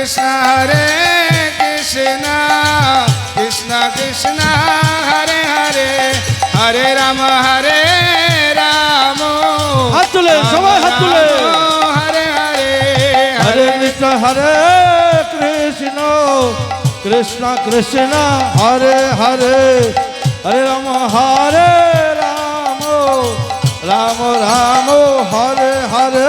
কৃষ্ণ হরে কৃষ্ণ কৃষ্ণ কৃষ্ণ হরে হরে হরে রাম হরে রাম হাত তুলে, সবাই হাত তুলে। হরে হরে হরে কৃষ্ণ হরে কৃষ্ণ কৃষ্ণ কৃষ্ণ হরে হরে হরে রাম হরে রাম রাম রাম হরে হরে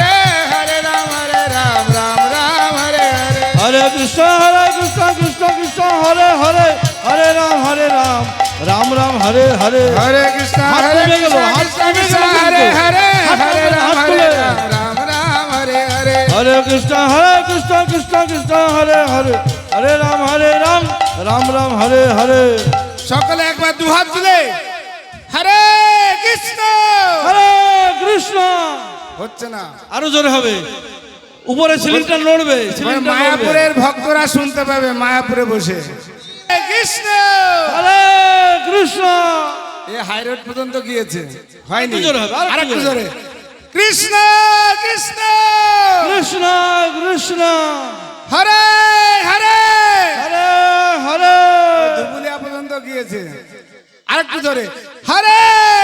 কৃষ্ণ হরে কৃষ্ণ কৃষ্ণ কৃষ্ণ হরে হরে হরে রাম হরে রাম রাম রাম হরে হরে। হরে কৃষ্ণ হরে কৃষ্ণ হরে। হরে রাম হরে রাম রাম হরে হরে। হরে কৃষ্ণ হরে কৃষ্ণ কৃষ্ণ কৃষ্ণ হরে হরে হরে রাম হরে রাম রাম রাম হরে হরে। সকলে একবার দু হাত তুলে। হরে কৃষ্ণ। হরে কৃষ্ণ। হচ্ছে না। আরও জোরে হবে। উপরে সিলিংটা নড়বে এবার মায়াপুরের ভক্তরা শুনতে পাবে মায়াপুরে বসে। কৃষ্ণ! হরে কৃষ্ণ! এ হাই রোড পর্যন্ত গিয়েছে। হয়নি। আরেকটু জোরে কৃষ্ণ কৃষ্ণ! কৃষ্ণ কৃষ্ণ! হরে হরে! হরে হরে! ধুবুলিয়া পর্যন্ত গিয়েছে। আরেকটু জোরে। হরে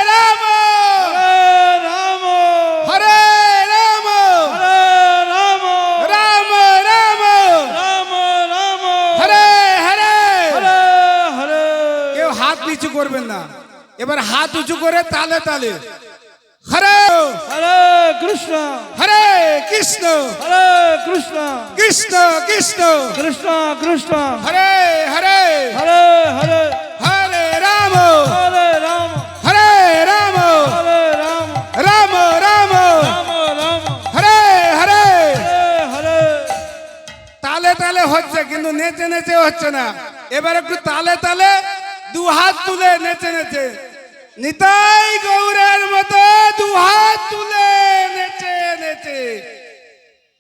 রাম হরে রাম হরে রাম হরে রাম রাম রাম রাম রাম হরে হরে হরে হরে কেউ হাত নিচু করবেন না এবার হাত উঁচু করে তালে তালে। হরে হরে কৃষ্ণ। হরে কৃষ্ণ। হরে কৃষ্ণ। কৃষ্ণ কৃষ্ণ। কৃষ্ণ কৃষ্ণ। হরে হরে। হরে হরে। হরে রাম। হরে রাম। হরে রাম। হরে রাম। রাম রাম। রাম হরে। হরে হরে। তালে তালে হচ্ছে কিন্তু নেচে নেচে হচ্ছে না। এবার একটু তালে তালে দু হাত তুলে নেচে নেচে। নিতাই গৌরের মতো দুহাত তুলে নেচে নেচে।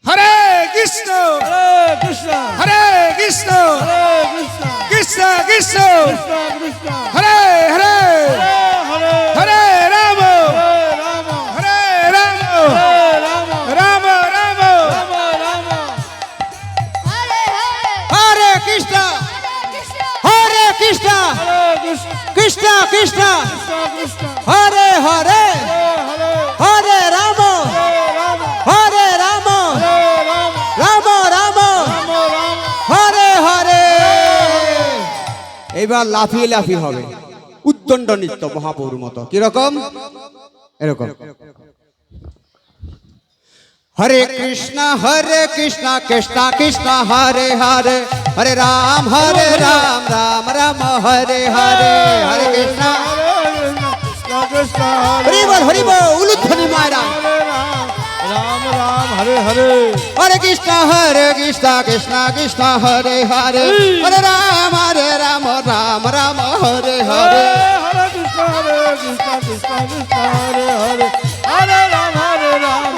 হরে কৃষ্ণ। হরে কৃষ্ণ। হরে কৃষ্ণ। হরে কৃষ্ণ। কৃষ্ণ কৃষ্ণ। হরে হরে। কৃষ্ণ। হরে হরে হরে। রাম। হরে রাম। রাম। রাম। হরে হরে। এইবার লাফিয়ে লাফিয়ে হবে। উদ্দণ্ড নৃত্য মহাপৌর মতো। কীরকম? এরকম। হরে কৃষ্ণ হরে কৃষ্ণ কৃষ্ণ কৃষ্ণ হরে হরে। হরে রাম হরে রাম রাম রাম হরে হরে হরে কৃষ্ণ কৃষ্ণ কৃষ্ণ হরি বল হরি বল উলুধ্বনি মায়রা হরে রাম রাম রাম হরে হরে হরে কৃষ্ণ হরে কৃষ্ণ কৃষ্ণ কৃষ্ণ হরে হরে হরে রাম হরে রাম রাম রাম হরে হরে হরে হরে কৃষ্ণ হরে কৃষ্ণ কৃষ্ণ কৃষ্ণ হরে হরে হরে রাম হরে রাম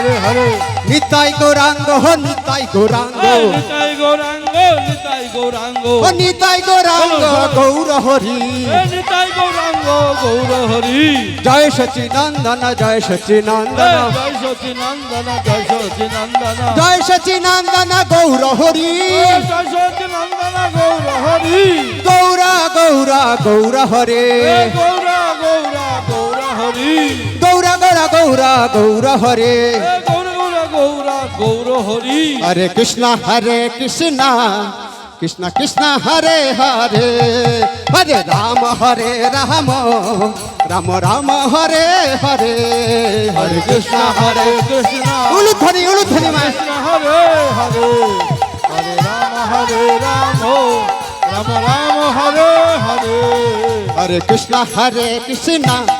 হরে হরে নিতাই গৌরাঙ্গ হো নিতাই গৌরাঙ্গ। নিতাই গৌরাঙ্গ নিতাই গৌরাঙ্গ। ও নিতাই গৌরাঙ্গ গৌর হরি। নিতাই গৌরাঙ্গ গৌর হরি। জয় সচিনন্দন জয় সচিনন্দন। জয় সচিনন্দন জয় সচিনন্দন। জয় সচিনন্দন গৌর হরি। জয় সচিনন্দন গৌর হরি। গৌরা গৌরা গৌর হরে। গৌরা গৌরা গৌর হরি। গৌরা গৌরা গৌরা হরে। গৌর গৌরা গৌরা গৌর হরি। হরে কৃষ্ণ হরে কৃষ্ণ কৃষ্ণ কৃষ্ণ হরে হরে। হরে রাম হরে রাম রাম রাম হরে হরে। হরে কৃষ্ণ হরে কৃষ্ণ। উলুধ্বনি উলুধ্বনি কৃষ্ণ হরে হরে। হরে রাম হরে রাম রাম রাম হরে হরে। হরে কৃষ্ণ হরে কৃষ্ণ।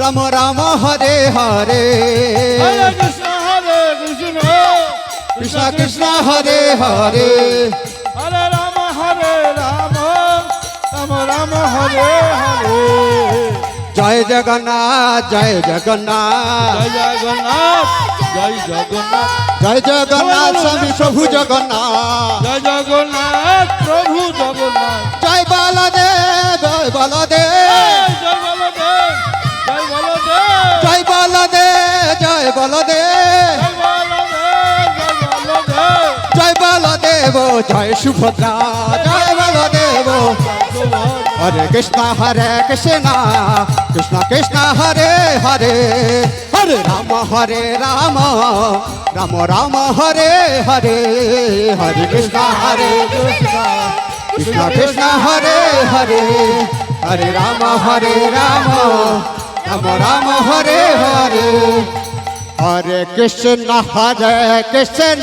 রাম রাম হরে হরে। হরে কৃষ্ণ হরে কৃষ্ণ। কৃষ্ণ কৃষ্ণ হরে হরে। হরে রাম হরে রাম। রাম রাম হরে হরে। জয় জগন্নাথ জয় জগন্নাথ। জয় জগন্নাথ জয় জগন্নাথ। জয় জগন্নাথ স্বামী প্রভু জগন্নাথ। জয় জগন্নাথ প্রভু জগন্নাথ। বলদেব জয় সুভদ্রা, জয় বলদেব। হরে কৃষ্ণ হরে কৃষ্ণ কৃষ্ণ কৃষ্ণ, হরে হরে। হরে রাম হরে রাম রাম রাম, হরে হরে। হরে কৃষ্ণ হরে কৃষ্ণ কৃষ্ণ, হরে হরে। হরে রাম হরে রাম রাম রাম, হরে হরে। হরে কৃষ্ণ হরে কৃষ্ণ।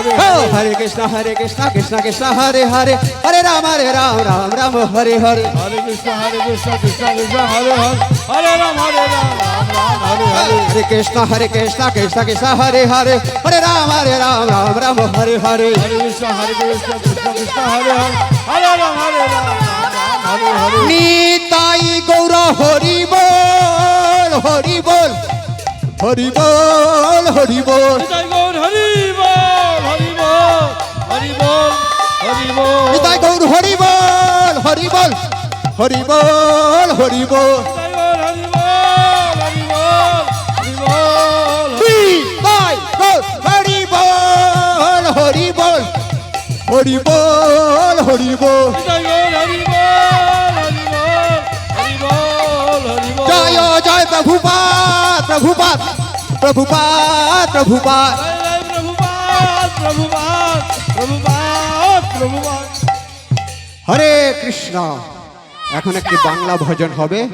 হরে ও হরে কৃষ্ণ হরে কৃষ্ণ কৃষ্ণ কৃষ্ণ হরে হরে। হরে রাম হরে রাম রাম রাম হরে হরে। হরে কৃষ্ণ হরে কৃষ্ণ কৃষ্ণ কৃষ্ণ হরে হরে। হরে রাম হরে রাম রাম রাম হরে হরে। হরে কৃষ্ণ হরে কৃষ্ণ কৃষ্ণ কৃষ্ণ হরে হরে। হরে রাম হরে রাম রাম রাম হরে হরে। হরে কৃষ্ণ হরে কৃষ্ণ কৃষ্ণ কৃষ্ণ হরে হরে। হরে রাম হরে রাম হরে হরে। নিতাই গৌর হরি বল হরি বল। হরি বল হরি বল। গৌর হরি বল হরি বল হরি বল হরি বল হরি বল হরি বল বল বল জয় জয় প্রভুপাত প্রভুপাত প্রভুপাত প্রভুপাত প্রভুপাদ প্রভুপাদ প্রভুপাদ প্রভুপাদ হরে কৃষ্ণ। এখন একটি বাংলা ভজন হবে।